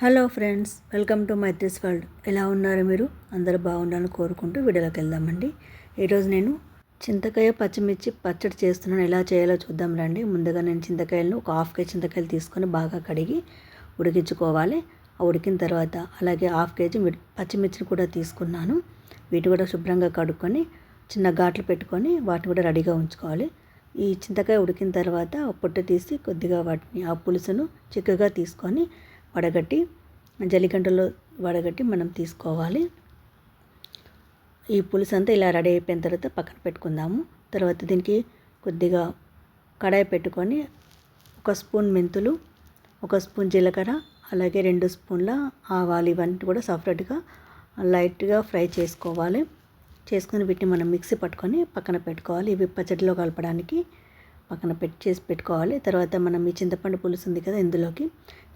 Hello friends welcome to Maithri's world. ఎలా ఉన్నారు మీరు? అందరూ బాగుండాలని కోరుకుంటూ వీడియోలోకి వెళ్దామండి. ఈరోజు నేను చింతకాయ పచ్చిమిర్చి పచ్చడి చేస్తున్నాను. ఎలా చేయాలో చూద్దాం రండి. ముందుగా నేను చింతకాయలను ఒక హాఫ్ కేజీ చింతకాయలు తీసుకొని బాగా కడిగి ఉడికించుకోవాలి. ఆ ఉడికిన తర్వాత అలాగే హాఫ్ కేజీ పచ్చిమిర్చిని కూడా తీసుకున్నాను. వీటి కూడా శుభ్రంగా కడుక్కొని చిన్న ఘాట్లు పెట్టుకొని వాటిని కూడా రెడీగా ఉంచుకోవాలి. ఈ చింతకాయ ఉడికిన తర్వాత పొట్టు తీసి కొద్దిగా వాటిని ఆ పులుసును చిక్కగా తీసుకొని వడగట్టి జలిగంటలో వడగట్టి మనం తీసుకోవాలి. ఈ పులుసు అంతా ఇలా రెడీ అయిపోయిన తర్వాత పక్కన పెట్టుకుందాము. తర్వాత దీనికి కొద్దిగా కడాయి పెట్టుకొని ఒక స్పూన్ మెంతులు ఒక స్పూన్ జీలకర్ర అలాగే రెండు స్పూన్ల ఆవాలు ఇవన్నీ కూడా సపరేట్గా లైట్గా ఫ్రై చేసుకోవాలి. చేసుకొని వీటిని మనం మిక్సీ పట్టుకొని పక్కన పెట్టుకోవాలి. ఇవి పచ్చడిలో కలపడానికి పక్కన పెట్టి చేసి పెట్టుకోవాలి. తర్వాత మనం ఈ చింతపండు పులుసు ఉంది కదా ఇందులోకి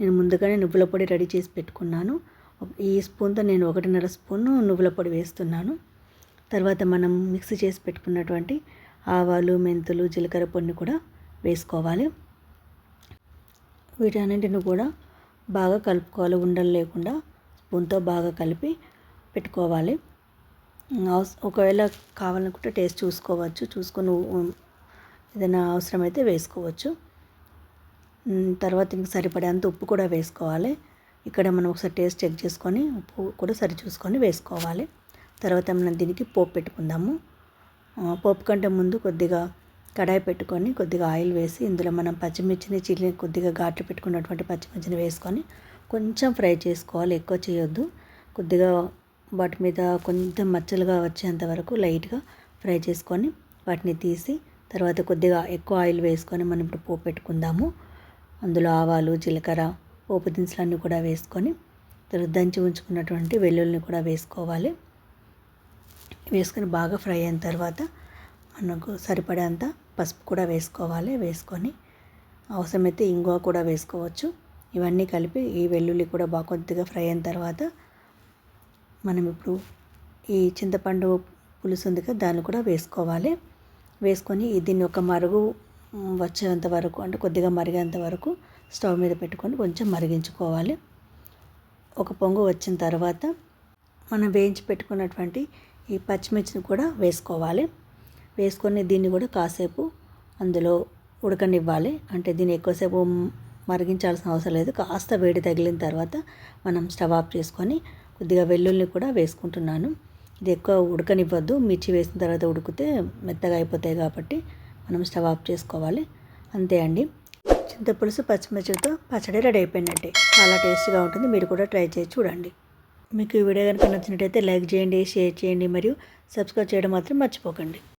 నేను ముందుగానే నువ్వుల పొడి రెడీ చేసి పెట్టుకున్నాను. ఈ స్పూన్తో నేను ఒకటిన్నర స్పూన్ నువ్వుల పొడి వేస్తున్నాను. తర్వాత మనం మిక్సీ చేసి పెట్టుకున్నటువంటి ఆవాలు మెంతులు జీలకర్ర పొడిని కూడా వేసుకోవాలి. వీటన్నింటిని కూడా బాగా కలుపుకోవాలి. ఉండలు లేకుండా స్పూన్తో బాగా కలిపి పెట్టుకోవాలి. ఒకవేళ కావాలనుకుంటే టేస్ట్ చూసుకోవచ్చు. చూసుకొని ఏదైనా అవసరమైతే వేసుకోవచ్చు. తర్వాత ఇంక సరిపడేంత ఉప్పు కూడా వేసుకోవాలి. ఇక్కడ మనం ఒకసారి టేస్ట్ చెక్ చేసుకొని ఉప్పు కూడా సరి చూసుకొని వేసుకోవాలి. తర్వాత మనం దీనికి పోపు పెట్టుకుందాము. పోపు కంటే ముందు కొద్దిగా కడాయి పెట్టుకొని కొద్దిగా ఆయిల్ వేసి ఇందులో మనం పచ్చిమిర్చిని చిల్లి కొద్దిగా ఘాట్లు పెట్టుకున్నటువంటి పచ్చిమిర్చిని వేసుకొని కొంచెం ఫ్రై చేసుకోవాలి. ఎక్కువ చేయొద్దు. కొద్దిగా వాటి మీద కొంచెం మచ్చలుగా వచ్చేంత వరకు లైట్గా ఫ్రై చేసుకొని వాటిని తీసి తర్వాత కొద్దిగా ఎక్కువ ఆయిల్ వేసుకొని మనం ఇప్పుడు పోపు పెట్టుకుందాము. అందులో ఆవాలు జీలకర్ర పోపు దినుసులన్నీ కూడా వేసుకొని తర్వాత దంచి ఉంచుకున్నటువంటి వెల్లుల్లిని కూడా వేసుకోవాలి. వేసుకొని బాగా ఫ్రై అయిన తర్వాత మనకు సరిపడేంత పసుపు కూడా వేసుకోవాలి. వేసుకొని అవసరమైతే ఇంగువ కూడా వేసుకోవచ్చు. ఇవన్నీ కలిపి ఈ వెల్లుల్లి కూడా బాగా కొద్దిగా ఫ్రై అయిన తర్వాత మనం ఇప్పుడు ఈ చింతపండు పులుసు ఉంది కదా దాన్ని కూడా వేసుకోవాలి. వేసుకొని దీన్ని ఒక మరుగు వచ్చేంత వరకు అంటే కొద్దిగా మరిగేంత వరకు స్టవ్ మీద పెట్టుకొని కొంచెం మరిగించుకోవాలి. ఒక పొంగు వచ్చిన తర్వాత మనం వేయించి పెట్టుకున్నటువంటి ఈ పచ్చిమిర్చిని కూడా వేసుకోవాలి. వేసుకొని దీన్ని కూడా కాసేపు అందులో ఉడకనివ్వాలి. అంటే దీన్ని ఎక్కువసేపు మరిగించాల్సిన అవసరం లేదు. కాస్త వేడి తగిలిన తర్వాత మనం స్టవ్ ఆఫ్ చేసుకొని కొద్దిగా వెల్లుల్లి కూడా వేసుకుంటున్నాను. ఇది ఎక్కువ ఉడకనివ్వద్దు. మిర్చి వేసిన తర్వాత ఉడికితే మెత్తగా అయిపోతాయి కాబట్టి మనం స్టవ్ ఆఫ్ చేసుకోవాలి. అంతే అండి. చింతపులుసు పచ్చిమిర్చితో పచ్చడి రెడీ అయిపోయినట్టే చాలా టేస్ట్గా ఉంటుంది. మీరు కూడా ట్రై చేసి చూడండి. మీకు ఈ వీడియో కనుక నచ్చినట్టయితే లైక్ చేయండి షేర్ చేయండి మరియు సబ్స్క్రైబ్ చేయడం మాత్రం మర్చిపోకండి.